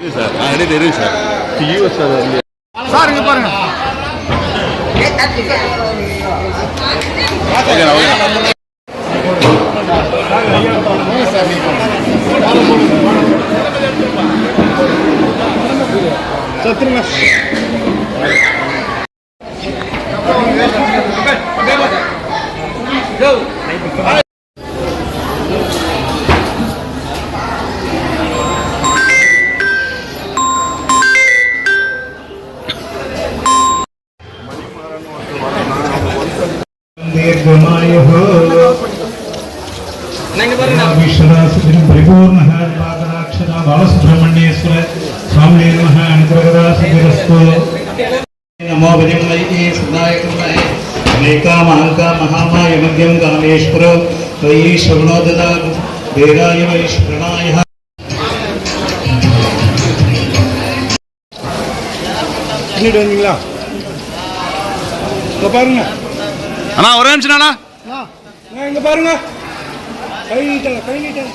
Sir அதே தெரியும் sir विश्वदासुदिनं परिपूर्णः पादराक्षरा बालसुब्रह्मण्येश्वर स्वामिने नमः अनुग्रहदासुदिरस्तु नमो भजमयि सदाय कुर्महे अनेका महाङ्का महामाय मध्यं कामेश्वर त्वयि श्रवणो ददातु वेदाय वैश्रणाय பண்ணிட்டு வந்தீங்களா இங்க பாருங்க அண்ணா ஒரே நிமிஷம் அண்ணா அண்ணா, இங்க பாருங்க. கை நீட்டல கை நீட்டல.